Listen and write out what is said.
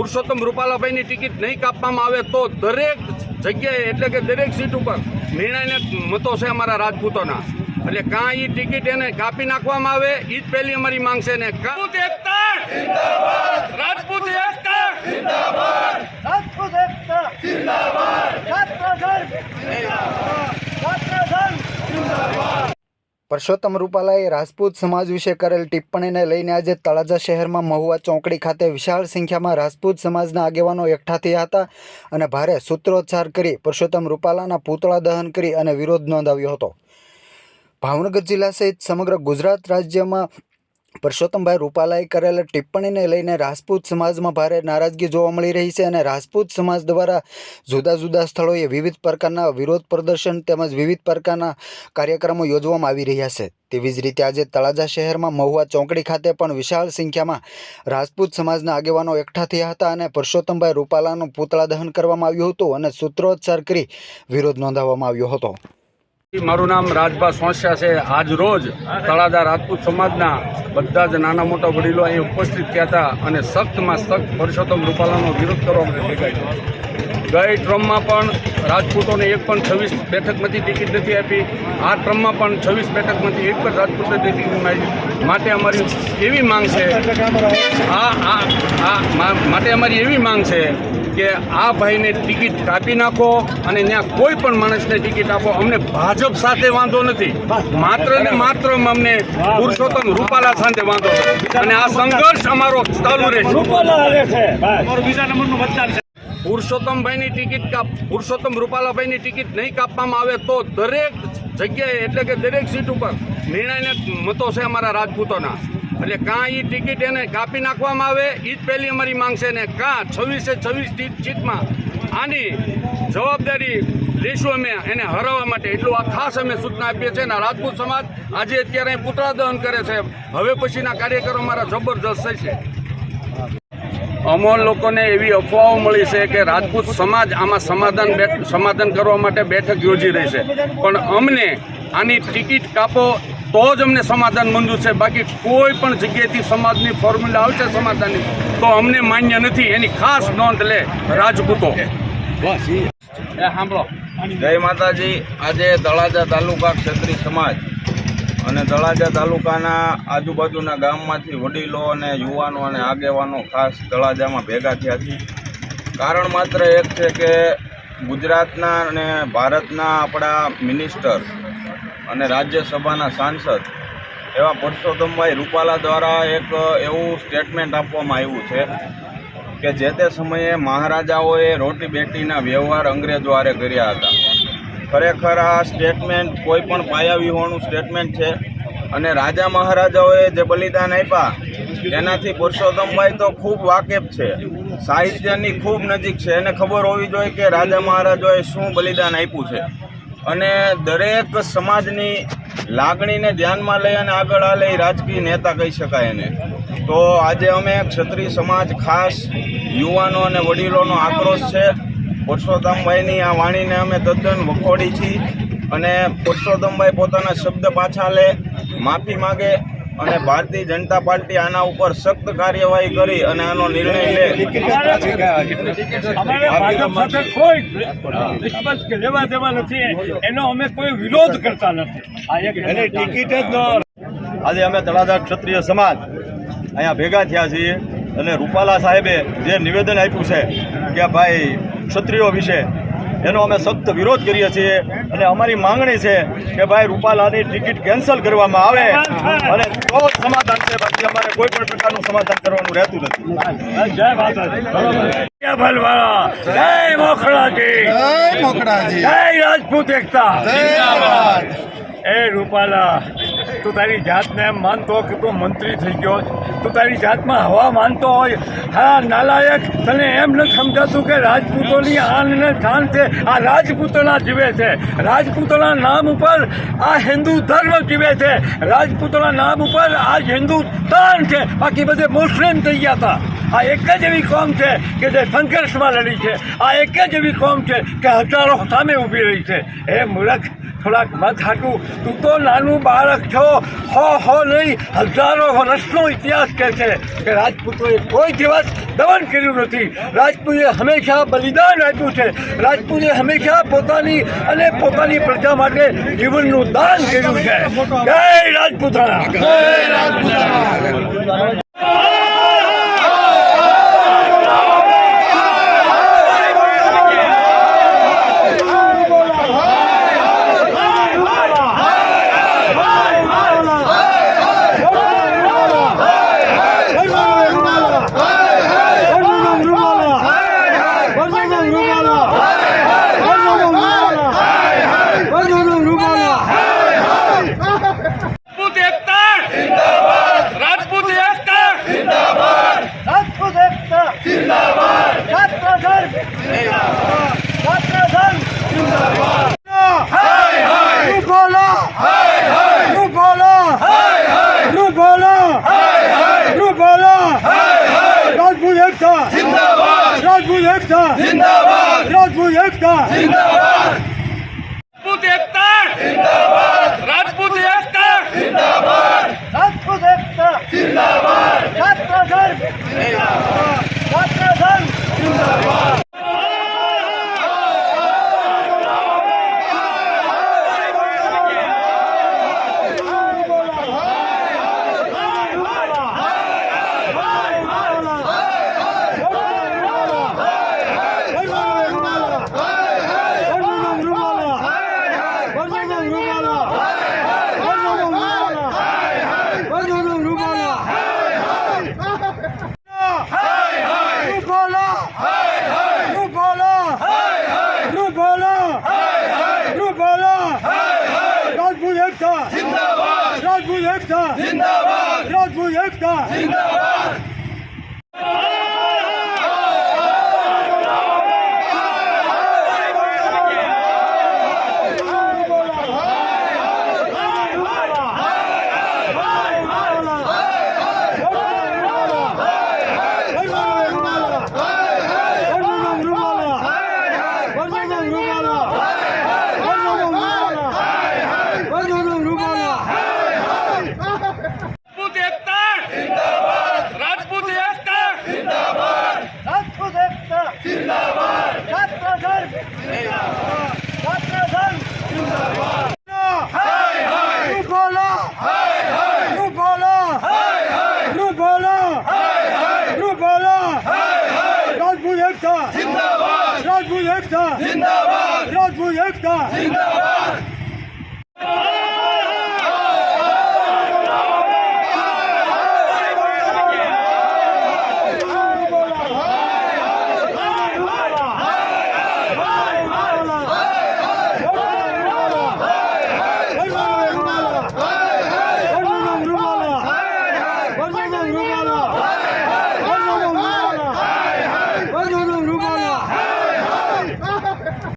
Purushottam રૂપાલાભાઈની ticket નહીં કાપવામાં આવે તો દરેક જગ્યાએ એટલે કે દરેક સીટ ઉપર નિર્ણયને મતો છે અમારા રાજપૂતોના. એટલે કાં એ ટિકિટ એને કાપી નાખવામાં આવે એ જ પહેલી અમારી માંગ છે ને રાજપૂત એકતા! રાજપૂત એકતા! રાજપૂત એકતા! જિંદાબાદ! છાત્રસંઘ જિંદાબાદ! છાત્રસંઘ પરસોત્તમ રૂપાલાએ રાજપૂત સમાજ વિશે કરેલ ટિપ્પણીને લઈને આજે તળાજા શહેરમાં મહુવા ચોકડી ખાતે વિશાળ સંખ્યામાં રાજપૂત સમાજના આગેવાનો એકઠા થયા હતા અને ભારે સૂત્રોચ્ચાર કરી પરસોત્તમ રૂપાલાના પૂતળા દહન કરી અને વિરોધ નોંધાવ્યો હતો. ભાવનગર જિલ્લા સહિત સમગ્ર ગુજરાત રાજ્યમાં પરસોત્તમભાઈ રૂપાલાએ કરેલ ટિપ્પણીને લઈને રાજપૂત સમાજમાં ભારે નારાજગી જોવા મળી રહી છે અને રાજપૂત સમાજ દ્વારા જુદા જુદા સ્થળોએ વિવિધ પ્રકારના વિરોધ પ્રદર્શન તેમજ વિવિધ પ્રકારના કાર્યક્રમો યોજવામાં આવી રહ્યા છે. તેવી જ રીતે આજે તળાજા શહેરમાં મહુવા ચોકડી ખાતે પણ વિશાળ સંખ્યામાં રાજપૂત સમાજના આગેવાનો એકઠા થયા હતા અને પરસોત્તમભાઈ રૂપાલાનું પૂતળા દહન કરવામાં આવ્યું હતું અને સૂત્રોચ્ચાર કરી વિરોધ નોંધાવવામાં આવ્યો હતો. મારું નામ રાજભા સોંસ્યા છે. આજ રોજ તળાદા રાજપૂત સમાજના બધા જ નાના મોટા વડીલો અહીં ઉપસ્થિત થયા હતા અને સખ્તમાં સખ્ત પુરુષોત્તમ રૂપાલાનો વિરોધ કરવા માટે ભેગા ગઈ ટ્રમમાં પણ રાજપૂતોને એક પણ છવ્વીસ બેઠકમાંથી ટિકિટ નથી આપી. આ ટ્રમમાં પણ છવ્વીસ બેઠકમાંથી એક પણ રાજપૂતને ટિકિટ મળી. માટે અમારી એવી માંગ છે. આ માટે અમારી એવી માંગ છે કે આ ભાઈને ટિકિટ કાપી નાખો અને ત્યાં કોઈ પણ માણસને ટિકિટ આપો. અમને ભાજપ સાથે વાંધો નથી. માત્ર ને માત્ર અમને પુરુષોત્તમ રૂપાલા સાથે વાંધો છે. અને આ સંઘર્ષ અમારો ચાલુ રહેશે પુરુષોત્તમભાઈની ટિકિટ કાપ પુરુષોત્તમ રૂપાલાભાઈની ટિકિટ નહીં કાપવામાં આવે તો દરેક જગ્યાએ એટલે કે દરેક સીટ ઉપર નિર્ણયને મતો છે અમારા રાજપૂતોના. એટલે કાં એ ટિકિટ એને કાપી નાખવામાં આવે એ જ પહેલી અમારી માંગ છે ને કાં છવ્વીસે છવ્વીસ સીટમાં આની જવાબદારી લઈશું અમે એને હરાવવા માટે. એટલું આ ખાસ અમે સૂચના આપીએ છીએ અને રાજપૂત સમાજ આજે અત્યારે પુતળા દહન કરે છે. હવે પછીના કાર્યક્રમો અમારા જબરજસ્ત થશે. અમોલ લોકોને એવી અફવાઓ મળી છે કે રાજપૂત સમાજ આમાં સમાધાન સમાધાન કરવા માટે બેઠક યોજી રહી છે. પણ અમને આની ટિકિટ કાપો તો જ અમને સમાધાન મંજૂર છે. બાકી કોઈ પણ જગ્યાએથી સમાજની ફોર્મ્યુલા આવશે સમાધાનની તો અમને માન્ય નથી. એની ખાસ નોંધ લે રાજપૂતો. સાંભળો. જય માતાજી. આજે તળાજા તાલુકા ક્ષત્રિય સમાજ અને તળાજા તાલુકાના આજુબાજુના ગામમાંથી વડીલો અને યુવાનો અને આગેવાનો ખાસ તળાજામાં ભેગા થયા છે. કારણ માત્ર એક છે કે ગુજરાતના અને ભારતના આપણા મિનિસ્ટર અને રાજ્યસભાના સાંસદ એવા પરસોત્તમભાઈ રૂપાલા દ્વારા એક એવું સ્ટેટમેન્ટ આપવામાં આવ્યું છે કે જે તે સમયે મહારાજાઓએ રોટી બેટીના વ્યવહાર અંગ્રેજો આરે કર્યા હતા. ખરેખર આ સ્ટેટમેન્ટ કોઈ પણ પાયા વિહોણું સ્ટેટમેન્ટ છે અને રાજા મહારાજાઓએ જે બલિદાન આપ્યા, એનાથી પુરુષોત્તમભાઈ તો ખૂબ વાકેફ છે. સાહિત્યની ખૂબ નજીક છે. એને ખબર હોવી જોઈએ કે રાજા મહારાજાઓએ શું બલિદાન આપ્યું છે. અને દરેક સમાજની લાગણીને ધ્યાનમાં લઈ અને આગળ આ લઈ રાજકીય નેતા કહી શકાય એને. તો આજે અમે ક્ષત્રિય સમાજ ખાસ યુવાનો અને વડીલોનો આક્રોશ છે. પુરુષોત્તમભાઈની આ વાણીને અમે તદ્દન વખોડી છીએ અને પુરુષોત્તમભાઈ પોતાના શબ્દ પાછા લે. માફી માગે અને ભારતીય જનતા પાર્ટી આના ઉપર સખ્ત કાર્યવાહી કરી અને આનો નિર્ણય લે. લેવા દેવા નથી. એનો અમે કોઈ વિરોધ કરતા નથી. આ એક ટિકિટ જ આજે અમે તળાજા ક્ષત્રિય સમાજ અહીંયા ભેગા થયા છીએ અને રૂપાલા સાહેબે જે નિવેદન આપ્યું છે કે ભાઈ ક્ષત્રિયો વિશે એનો અમે સખ્ત વિરોધ કરીએ છીએ અને અમારી માંગણી છે કે ભાઈ રૂપાલાની ટિકિટ કેન્સલ કરવામાં આવે અને તો સમાધાન છે બાકી અમારે કોઈ પણ પ્રકારનું સમાધાન કરવાનું રહેતું નથી. જય માતાજી. જય ભલવાળા જય મોખલાજી જય રાજપૂત એકતા. એ રૂપાલા તું તારી જાતને એમ માનતો કે તું મંત્રી થઈ ગયો. તું તારી જાતમાં હવા માનતો હોય, હા, નાલાયક, તને એમ નથી સમજાતું કે રાજપૂતોની આન ને શાન છે, આ રાજપૂતોના જીવે છે. રાજપૂતોના નામ ઉપર આ હિન્દુ ધર્મ જીવે છે. રાજપૂતોના નામ ઉપર આ હિન્દુ તાન છે. બાકી બધે મુસ્લિમ થઈ ગયા હતા. આ એક જ એવી કોમ છે કે જે સંઘર્ષમાં લડી છે. આ એક જ એવી કોમ છે કે હજારો સામે ઊભી રહી છે. એ મૂર્ખ, થોડાક મત હાટું તું તો નાનું બાળક છો. હો હો નહીં. હજારો વર્ષનો ઇતિહાસ કહે છે કે રાજપૂતોએ કોઈ દિવસ દમન કર્યું નથી. રાજપૂતે હંમેશા બલિદાન આપ્યું છે. રાજપૂતે હંમેશા પોતાની અને પોતાની પ્રજા માટે જીવનનું દાન કર્યું છે. જય રાજપૂતાણા રાજપૂત એકતા રાજપૂત એકતા રાજપૂત એકતા જિંદાબાદ છાત્ર સંઘ જિંદાબાદ છાત્ર સંઘ જિંદાબાદ હાય હાય રૂપાલા હાય હાય રૂપાલા હાય હાય રૂપાલા હાય હાય રૂપાલા હાય હાય રાજપૂત એકતા જિંદાબાદ રાજપૂત એકતા જિંદાબાદ રાજપૂત એકતા જિંદાબાદ રાજપૂત એકતા રાજપૂત એકતા રાજપૂત એકતા જિંદાબાદ છાત્ર એકતા જિંદાબાદ રાજપૂત એકતા રાજપૂત એકતા રાજપૂત એકતા જિંદાબાદ છાત્ર સંઘ જિંદાબાદ છાત્ર સંઘ જિંદાબાદ હાય હાય રૂપાલા હાય હાય રૂપાલા હાય હાય રૂપાલા હાય હાય રૂપાલા હાય હાય રાજપૂત એકતા જિંદાબાદ રાજપૂત એકતા જિંદાબાદ રાજપૂત એકતા